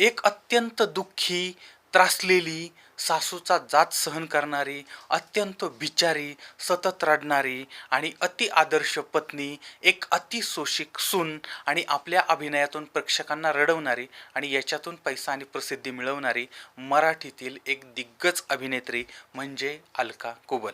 एक अत्यंत दुःखी त्रासलेली सासूचा जात सहन करणारी अत्यंत बिचारी सतत रडणारी आणि अति आदर्श पत्नी एक अतिशोषिक सून आणि आपल्या अभिनयातून प्रेक्षकांना रडवणारी आणि याच्यातून पैसा आणि प्रसिद्धी मिळवणारी मराठीतील एक दिग्गज अभिनेत्री म्हणजे अलका कुबल.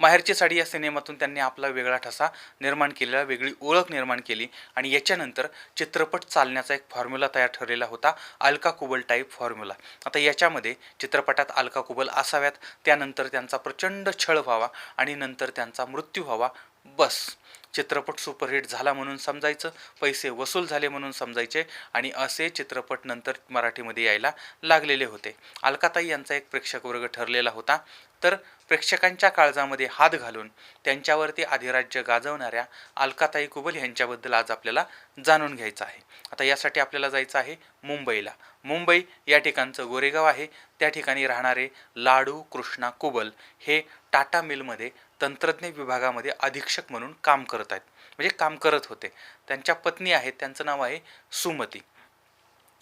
माहेरची साडी या सिनेमातून त्यांनी आपला वेगळा ठसा निर्माण केलेला वेगळी ओळख निर्माण केली आणि याच्यानंतर चित्रपट चालण्याचा एक फॉर्म्युला तयार ठरलेला होता अलका कुबल टाईप फॉर्म्युला आता याच्यामध्ये चित्रपटात अलका कुबल असाव्यात त्यानंतर त्यांचा प्रचंड छळ व्हावा आणि नंतर त्यांचा मृत्यू व्हावा. बस. चित्रपट सुपरहिट झाला म्हणून समजायचं पैसे वसूल झाले म्हणून समजायचे आणि असे चित्रपट नंतर मराठीमध्ये यायला लागलेले होते. अलकाताई यांचा एक प्रेक्षक वर्ग ठरलेला होता. तर प्रेक्षकांच्या काळजामध्ये हात घालून त्यांच्यावरती अधिराज्य गाजवणाऱ्या अलकाताई कुबल यांच्याबद्दल आज आपल्याला जाणून घ्यायचं आहे. आता यासाठी आपल्याला जायचं आहे मुंबईला. मुंबई या ठिकाणचं गोरेगाव आहे. त्या ठिकाणी राहणारे लाडू कृष्णा कुबल हे टाटा मिलमध्ये तंत्रज्ञ विभागामध्ये अधीक्षक म्हणून काम करत आहेत. म्हणजे काम करत होते. त्यांच्या पत्नी आहेत. त्यांचं नाव आहे सुमती.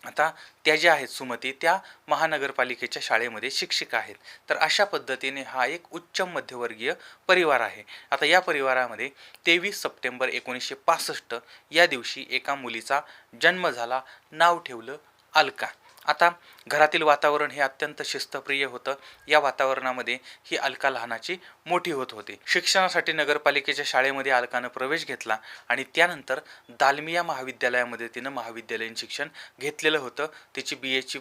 आता त्या ज्या आहेत सुमती त्या महानगरपालिकेच्या शाळेमध्ये शिक्षिका आहेत. तर अशा पद्धतीने हा एक उच्च मध्यवर्गीय परिवार आहे. आता या परिवारामध्ये तेवीस सप्टेंबर एकोणीसशे पासष्ट या दिवशी एका मुलीचा जन्म झाला. नाव ठेवलं अलका. आता घरातील वातावरण हे अत्यंत शिस्तप्रिय होतं. या वातावरणामध्ये ही अलका लहानाची मोठी होत होती. शिक्षणासाठी नगरपालिकेच्या शाळेमध्ये अलकानं प्रवेश घेतला आणि त्यानंतर दालमिया महाविद्यालयामध्ये तिनं महाविद्यालयीन शिक्षण घेतलेलं होतं. तिची बी एची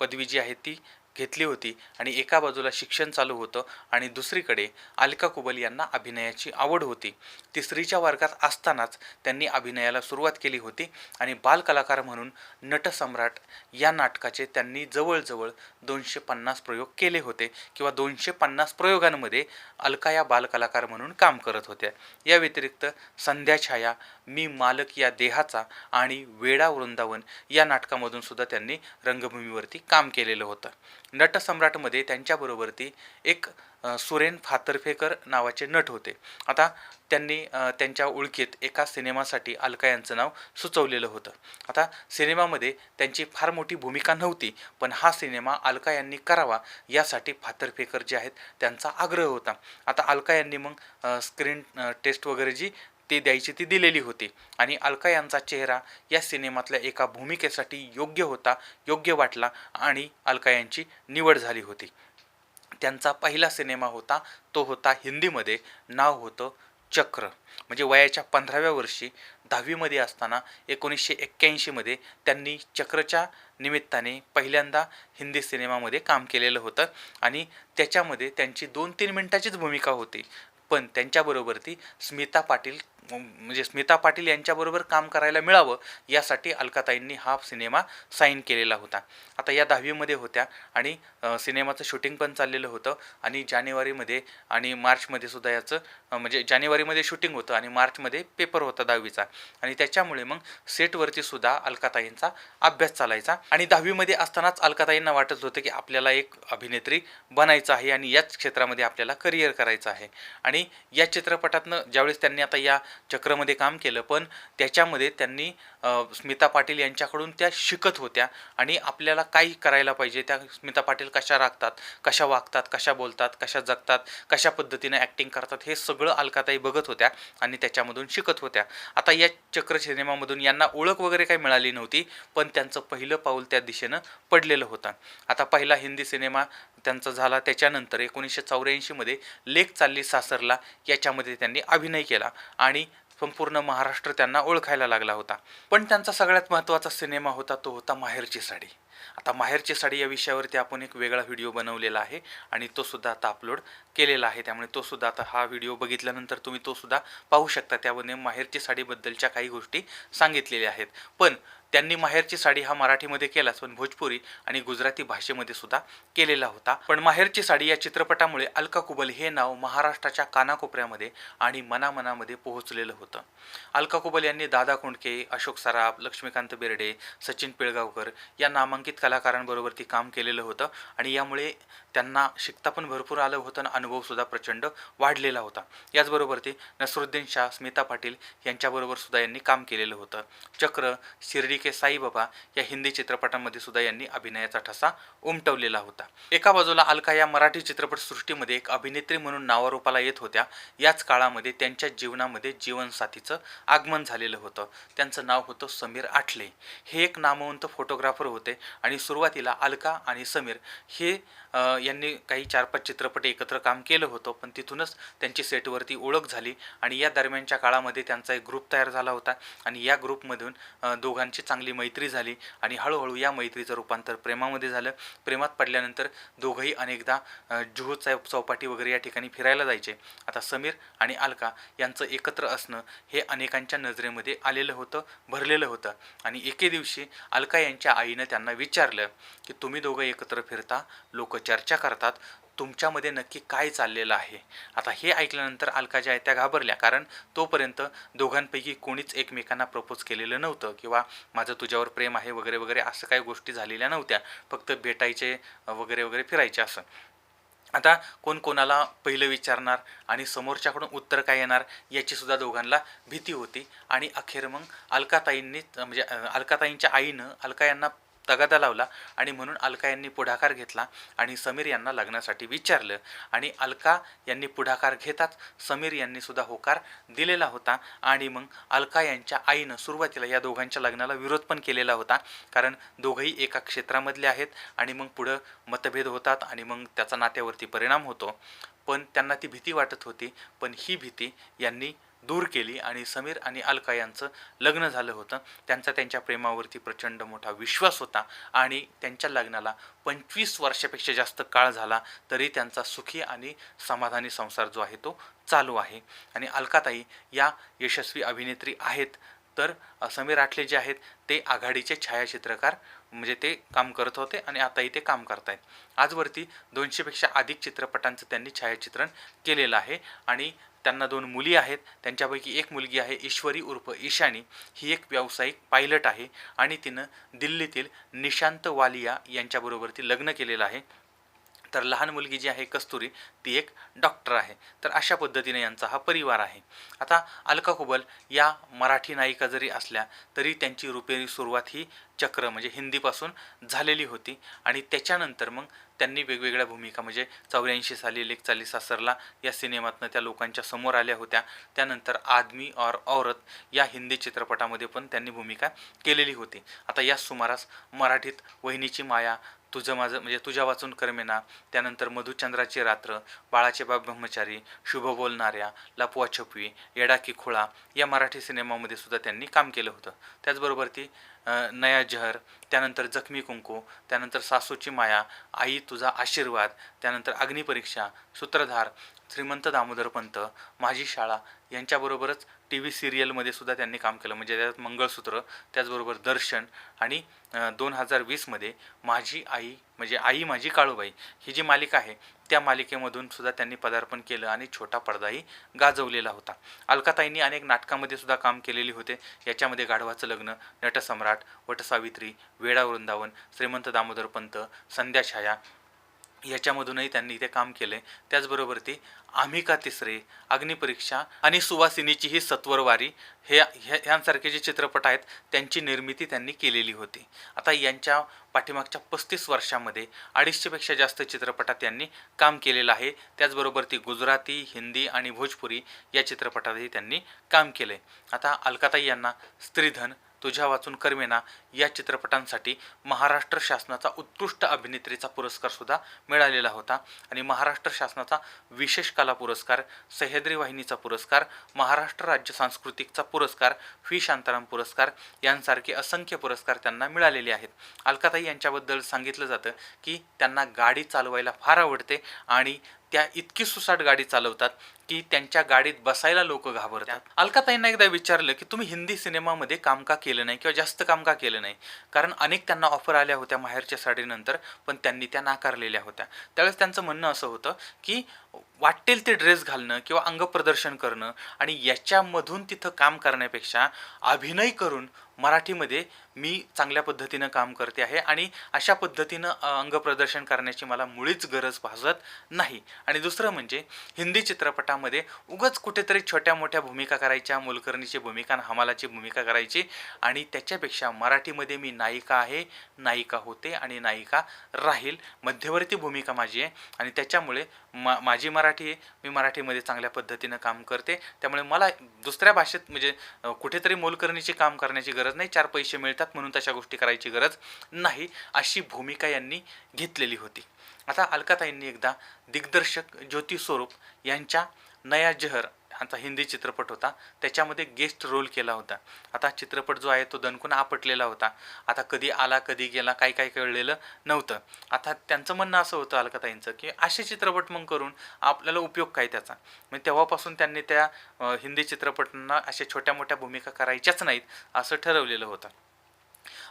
पदवी जी आहे ती घेतली होती आणि एका बाजूला शिक्षण चालू होतं आणि दुसरीकडे अलका कुबल यांना अभिनयाची आवड होती. तिसरीच्या वर्गात असतानाच त्यांनी अभिनयाला सुरुवात केली होती आणि बालकलाकार म्हणून नटसम्राट या नाटकाचे त्यांनी जवळजवळ दोनशे पन्नास प्रयोग केले होते किंवा दोनशे पन्नास प्रयोगांमध्ये अलका या बालकलाकार म्हणून काम करत होत्या. या व्यतिरिक्त संध्याछाया मी मालक या देहाचा आणि वेडा वृंदावन या नाटकामधून सुद्धा त्यांनी रंगभूमीवरती काम केलेलं होतं. नटसम्राटमध्ये त्यांच्याबरोबरती एक सुरेन फातर्फेकर नावाचे नट होते. आता त्यांनी त्यांच्या ओळखीत एका सिनेमासाठी अलका यांचं नाव सुचवलेलं होतं. आता सिनेमामध्ये त्यांची फार मोठी भूमिका नव्हती पण हा सिनेमा अलका यांनी करावा यासाठी फातर्फेकर जे आहेत त्यांचा आग्रह होता. आता अलका यांनी मग स्क्रीन टेस्ट वगैरे जी ती द्यायची ती दिलेली होती. आणि अलका यांचा चेहरा या सिनेमातल्या एका भूमिकेसाठी योग्य होता योग्य वाटला आणि अलका यांची निवड झाली होती. त्यांचा पहिला सिनेमा होता तो होता हिंदीमध्ये नाव होतं चक्र. म्हणजे वयाच्या पंधराव्या वर्षी दहावीमध्ये असताना एकोणीसशे एक्क्याऐंशीमध्ये त्यांनी चक्रच्या निमित्ताने पहिल्यांदा हिंदी सिनेमामध्ये काम केलेलं होतं आणि त्याच्यामध्ये त्यांची दोन तीन मिनटाचीच भूमिका होती. पण त्यांच्याबरोबर ती स्मिता पाटील म्हणजे स्मिता पाटील यांच्याबरोबर काम करायला मिळावं यासाठी अलकाताईंनी हा सिनेमा साईन केलेला होता. आता या दहावीमध्ये होत्या आणि सिनेमाचं शूटिंग पण चाललेलं होतं आणि जानेवारीमध्ये आणि मार्चमध्ये सुद्धा याचं म्हणजे जानेवारीमध्ये शूटिंग होतं आणि मार्चमध्ये पेपर होता दहावीचा. आणि त्याच्यामुळे मग सेटवरती सुद्धा अलकाताईंचा अभ्यास चालायचा. आणि दहावीमध्ये असतानाच अलकाताईंना वाटत होतं की आपल्याला एक अभिनेत्री बनायचं आहे आणि याच क्षेत्रामध्ये आपल्याला करिअर करायचं आहे. आणि या चित्रपटातनं ज्यावेळेस त्यांनी आता या चक्रमध्ये काम केलं पण त्याच्यामध्ये त्यांनी स्मिता पाटील यांच्याकडून त्या शिकत होत्या आणि आपल्याला काही करायला पाहिजे. त्या स्मिता पाटील कशा राखतात कशा वागतात कशा बोलतात कशा जगतात कशा पद्धतीने ॲक्टिंग करतात हे सगळं अलकाताई बघत होत्या आणि त्याच्यामधून शिकत होत्या. आता या चक्र सिनेमामधून यांना ओळख वगैरे काही मिळाली नव्हती पण त्यांचं पहिलं पाऊल त्या दिशेनं पडलेलं होतं. आता पहिला हिंदी सिनेमा त्यांचा झाला. त्याच्यानंतर एकोणीसशे चौऱ्याऐंशीमध्ये लेख चालली सासरला. याच्यामध्ये त्यांनी अभिनय केला आणि संपूर्ण महाराष्ट्र त्यांना ओळखायला लागला होता. पण त्यांचा सगळ्यात महत्त्वाचा सिनेमा होता तो होता माहेरची साडी. आता माहेरची साडी या विषयावरती आपण एक वेगळा व्हिडिओ बनवलेला आहे आणि तो सुद्धा आता अपलोड केलेला आहे. त्यामुळे तो सुद्धा आता हा व्हिडिओ बघितल्यानंतर तुम्ही तो सुद्धा पाहू शकता. त्यामध्ये माहेरची साडीबद्दलच्या काही गोष्टी सांगितलेल्या आहेत. पण त्यांनी माहेरची साडी हा मराठीमध्ये केलाच पण भोजपुरी आणि गुजराती भाषेमध्ये सुद्धा केलेला होता. पण माहेरची साडी या चित्रपटामुळे अलका कुबल हे नाव महाराष्ट्राच्या कानाकोपऱ्यामध्ये आणि मनामनामध्ये पोहोचलेलं होतं. अलका कुबल यांनी दादा कोंडके अशोक सराफ लक्ष्मीकांत बेर्डे सचिन पिळगावकर या नामांकित कलाकारांबरोबर ती काम केलेलं होतं आणि यामुळे त्यांना शिकता पण भरपूर आलं होतं आणि अनुभवसुद्धा प्रचंड वाढलेला होता. याचबरोबर ते नसरुद्दीन शाह स्मिता पाटील यांच्याबरोबर सुद्धा यांनी काम केलेलं होतं. चक्र शिर्डी के साईबाबा या हिंदी चित्रपटांमध्ये सुद्धा यांनी अभिनयाचा ठसा उमटवलेला होता. एका बाजूला अलका या मराठी चित्रपटसृष्टीमध्ये एक अभिनेत्री म्हणून नावारूपाला येत होत्या. याच काळामध्ये त्यांच्या जीवनामध्ये जीवनसाथीचं आगमन झालेलं होतं. त्यांचं नाव होतं समीर आठले. हे एक नामवंत फोटोग्राफर होते आणि सुरुवातीला अलका आणि समीर हे यांनी काही चार पाच चित्रपट एकत्र काम केलं होतं पण तिथूनच त्यांची सेटवरती ओळख झाली आणि या दरम्यानच्या काळामध्ये त्यांचा एक ग्रुप तयार झाला होता आणि या ग्रुपमधून दोघांची चांगली मैत्री झाली आणि हळूहळू या मैत्रीचं रूपांतर प्रेमामध्ये झालं. प्रेमात पडल्यानंतर दोघंही अनेकदा जुहूचा जुहू चौ चौपाटी वगैरे या ठिकाणी फिरायला जायचे. आता समीर आणि अलका यांचं एकत्र असणं हे अनेकांच्या नजरेमध्ये आलेलं होतं भरलेलं होतं आणि एके दिवशी अलका यांच्या आईनं त्यांना विचारलं की तुम्ही दोघं एकत्र फिरता? लोक चर्चा करतात तुमच्यामध्ये नक्की काय चाललेलं आहे? आता हे ऐकल्यानंतर अलका ज्या आहेत त्या घाबरल्या कारण तोपर्यंत दोघांपैकी कोणीच एकमेकांना प्रपोज केलेलं नव्हतं किंवा माझं तुझ्यावर प्रेम आहे वगैरे वगैरे असं काही गोष्टी झालेल्या नव्हत्या फक्त भेटायचे वगैरे वगैरे फिरायचे असं. आता कोण कोणाला पहिलं विचारणार आणि समोरच्याकडून उत्तर काय येणार याचीसुद्धा दोघांना भीती होती. आणि अखेर मग अलकाताईंनी म्हणजे अलकाताईंच्या आईनं अलका यांना तगादा लावला आणि म्हणून अलका यांनी पुढाकार घेतला आणि समीर यांना लग्नासाठी विचारलं. आणि अलका यांनी पुढाकार घेताच समीर यांनी सुद्धा होकार दिलेला होता आणि मग अलका यांच्या आईनं सुरुवातीला या दोघांच्या लग्नाला विरोध पण केलेला होता. कारण दोघंही एका क्षेत्रामधले आहेत आणि मग पुढं मतभेद होतात आणि मग त्याचा नात्यावरती परिणाम होतो. पण त्यांना ती भीती वाटत होती. पण ही भीती यांनी दूर केली आणि समीर आणि अलका यांचं लग्न झालं होतं. त्यांचा त्यांच्या प्रेमावरती प्रचंड मोठा विश्वास होता आणि त्यांच्या लग्नाला पंचवीस वर्षापेक्षा जास्त काळ झाला तरी त्यांचा सुखी आणि समाधानी संसार जो आहे तो चालू आहे. आणि अलकाताई या यशस्वी अभिनेत्री आहेत. तर समीर आठले जे आहेत ते आघाडीचे छायाचित्रकार म्हणजे ते काम करत होते आणि आताही ते काम करतायत. आजवरती दोनशेपेक्षा अधिक चित्रपटांचं त्यांनी छायाचित्रण केलेलं आहे आणि त्यांना दोन मुली आहेत. त्यांच्यापैकी एक मुलगी आहे ईश्वरी उर्फ ईशानी. ही एक व्यावसायिक पायलट आहे आणि तिनं दिल्लीतील निशांत वालिया यांच्याबरोबर ती लग्न केलेलं आहे. तर लहान मुलगी जी आहे कस्तुरी ती एक डॉक्टर आहे. तर अशा पद्धतीने यांचा हा परिवार आहे. आता अलका कुबल या मराठी नायिका जरी असल्या तरी त्यांची रुपेरी सुरुवात ही चक्र म्हणजे हिंदीपासून झालेली होती. आणि त्याच्यानंतर मग त्यांनी वेगवेगळ्या भूमिका म्हणजे चौऱ्याऐंशी साली लेख चाली सासरला या सिनेमातनं त्या लोकांच्या समोर आल्या होत्या. त्यानंतर आदमी और औरत या हिंदी चित्रपटामध्ये पण त्यांनी भूमिका केलेली होती. आता या सुमारास मराठीत वहिनीची माया तुझं माझं म्हणजे तुझ्या वाचून करमेना त्यानंतर मधुचंद्राची रात्र बाळाचे बाब ब्रह्मचारी शुभ बोलणाऱ्या लपवा छपवी येडाकी खुळा या मराठी सिनेमामध्ये सुद्धा त्यांनी काम केलं होतं. त्याचबरोबर ती नया जहर त्यानंतर जखमी कुंकू त्यानंतर सासूची माया आई तुझा आशीर्वाद त्यानंतर अग्निपरीक्षा सूत्रधार श्रीमंत दामोदर पंत माझी शाळा यांच्याबरोबरच टी व्ही सिरियलमध्ये सुद्धा त्यांनी काम केलं. म्हणजे त्यात मंगळसूत्र त्याचबरोबर दर्शन आणि दोन हजार वीसमध्ये माझी आई म्हणजे आई माझी काळूबाई ही जी मालिका आहे त्या मालिकेमधून सुद्धा त्यांनी पदार्पण केलं आणि छोटा पडदाही गाजवलेला होता. अलकाताईंनी अनेक नाटकामध्ये सुद्धा काम केलेली होते. याच्यामध्ये गाढवाचं लग्न नटसम्राट वटसावित्री वेडा वृंदावन श्रीमंत दामोदर पंत संध्याछाया याच्यामधूनही त्यांनी इथे काम केले. त्याचबरोबर ती आम्ही का तिसरे अग्निपरीक्षा आणि सुवासिनीची ही सत्वरवारी हे ह्यांसारखे जे चित्रपट आहेत त्यांची निर्मिती त्यांनी केलेली होती. आता यांच्या पाठीमागच्या पस्तीस वर्षामध्ये अडीचशेपेक्षा जास्त चित्रपटात यांनी काम केलेलं आहे. त्याचबरोबर ती गुजराती हिंदी आणि भोजपुरी या चित्रपटातही त्यांनी काम केले. आता अलकाताई यांना स्त्रीधन तुझ्या वाचून कर्मेना या चित्रपटांसाठी महाराष्ट्र शासनाचा उत्कृष्ट अभिनेत्रीचा पुरस्कार सुद्धा मिळालेला होता. आणि महाराष्ट्र शासनाचा विशेष कला पुरस्कार सह्याद्री वाहिनीचा पुरस्कार महाराष्ट्र राज्य सांस्कृतिकचा पुरस्कार फी शांताराम पुरस्कार यांसारखे असंख्य पुरस्कार त्यांना मिळालेले आहेत. अलकाताई यांच्याबद्दल सांगितलं जातं की त्यांना गाडी चालवायला फार आवडते आणि त्या इतकी सुसाट गाडी चालवतात की त्यांच्या गाडीत बसायला लोक घाबरतात. अलकाताईंना एकदा विचारलं की तुम्ही हिंदी सिनेमामध्ये काम का केलं नाही किंवा जास्त काम का केलं नाही? कारण अनेक त्यांना ऑफर आल्या होत्या माहेरच्या साडीनंतर पण त्यांनी त्या नाकारलेल्या होत्या. त्यावेळेस त्यांचं म्हणणं असं होतं की वाटेल ते ड्रेस घालणं किंवा अंगप्रदर्शन करणं आणि याच्यामधून तिथं काम करण्यापेक्षा अभिनय करून मराठीमध्ये मी चांगल्या पद्धतीनं काम करते आहे आणि अशा पद्धतीनं अंग अंगप्रदर्शन करण्याची मला मुळीच गरज भासत नाही. आणि दुसरं म्हणजे हिंदी चित्रपटामध्ये उगच कुठेतरी छोट्या मोठ्या भूमिका करायच्या मोलकर्णीची भूमिका आणि हमालाची भूमिका करायची आणि त्याच्यापेक्षा मराठीमध्ये मी नायिका आहे नायिका होते आणि नायिका राहील. मध्यवर्ती भूमिका माझी आहे आणि त्याच्यामुळे मा माझी मराठी आहे मी मराठीमध्ये चांगल्या पद्धतीनं काम करते. त्यामुळे मला दुसऱ्या भाषेत म्हणजे कुठेतरी मोलकर्णीचे काम करण्याची गरज नाही चार पैसे मिळतात म्हणून तशा गोष्टी करायची गरज नाही अशी भूमिका यांनी घेतलेली होती. आता अलकाताईंनी एकदा दिग्दर्शक ज्योती स्वरूप यांच्या नया जहर यांचा हिंदी चित्रपट होता. त्याच्यामध्ये गेस्ट रोल केला होता. आता चित्रपट जो आहे तो दणकून आपटलेला होता. आता कधी आला कधी गेला काही काही कळलेलं नव्हतं. आता त्यांचं म्हणणं असं होतं अलकाताईंचं की असे चित्रपट मग करून आपल्याला उपयोग काय त्याचा? मग तेव्हापासून त्यांनी त्या हिंदी चित्रपटांना अशा छोट्या मोठ्या भूमिका करायच्याच नाहीत असं ठरवलेलं होतं.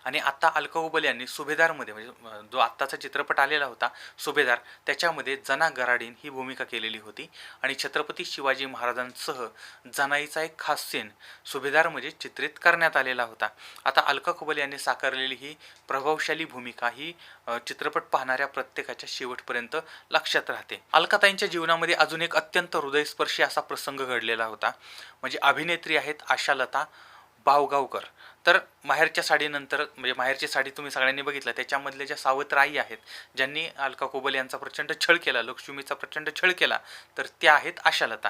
आणि आत्ता अलकाउबल यांनी सुभेदारमध्ये म्हणजे जो आत्ताचा चित्रपट आलेला होता सुभेदार त्याच्यामध्ये जना गराडीन ही भूमिका केलेली होती. आणि छत्रपती शिवाजी महाराजांसह जनाईचा एक खास सीन सुभेदारमध्ये चित्रित करण्यात आलेला होता. आता अलका कुबल यांनी साकारलेली ही प्रभावशाली भूमिका ही चित्रपट पाहणाऱ्या प्रत्येकाच्या शेवटपर्यंत लक्षात राहते. अलकाताईंच्या जीवनामध्ये अजून एक अत्यंत हृदयस्पर्शी असा प्रसंग घडलेला होता. म्हणजे अभिनेत्री आहेत आशालता बावगावकर. तर माहेरच्या साडीनंतर म्हणजे माहेरची साडी तुम्ही सगळ्यांनी बघितलं त्याच्यामधल्या ज्या सावत्र आई आहेत ज्यांनी अलका कोबल यांचा प्रचंड छळ केला लक्ष्मीचा प्रचंड छळ केला तर त्या आहेत आशालता.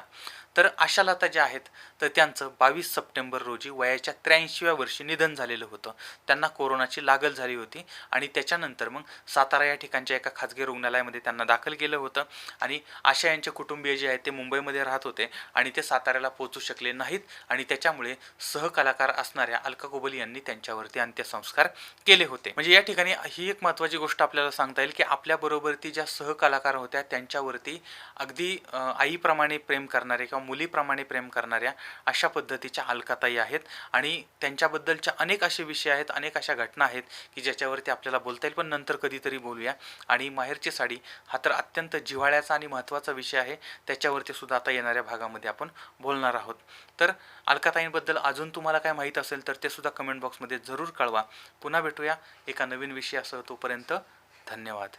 तर आशालता ज्या आहेत तर त्यांचं बावीस सप्टेंबर रोजी वयाच्या त्र्याऐंशीव्या वर्षी निधन झालेलं होतं. त्यांना कोरोनाची लागण झाली होती आणि त्याच्यानंतर मग सातारा या ठिकाणच्या एका खाजगी रुग्णालयामध्ये त्यांना दाखल केलं होतं आणि आशा यांचे कुटुंबीय जे आहेत ते मुंबईमध्ये राहत होते आणि ते साताऱ्याला पोहोचू शकले नाहीत आणि त्याच्यामुळे सहकलाकार असणाऱ्या अलका कुबल यांनी त्यांच्यावरती अंत्यसंस्कार केले होते. म्हणजे या ठिकाणी ही एक महत्त्वाची गोष्ट आपल्याला सांगता येईल की आपल्याबरोबरती ज्या सहकलाकार होत्या त्यांच्यावरती अगदी आईप्रमाणे प्रेम करणारे किंवा मुलीप्रमाणे प्रेम करणाऱ्या अशा पद्धतीच्या अलकाताई आहेत. आणि त्यांच्याबद्दलच्या अनेक असे विषय आहेत अनेक अशा घटना आहेत की ज्याच्यावरती आपल्याला बोलता येईल. पण नंतर कधीतरी बोलूया. आणि माहेरची साडी हा तर अत्यंत जिव्हाळ्याचा आणि महत्त्वाचा विषय आहे. त्याच्यावरती सुद्धा आता येणाऱ्या भागामध्ये आपण बोलणार आहोत. तर अलकाताईंबद्दल अजून तुम्हाला काय माहीत असेल तर ते सुद्धा कमेंट बॉक्समध्ये जरूर कळवा. पुन्हा भेटूया एका नवीन विषयासह तोपर्यंत धन्यवाद.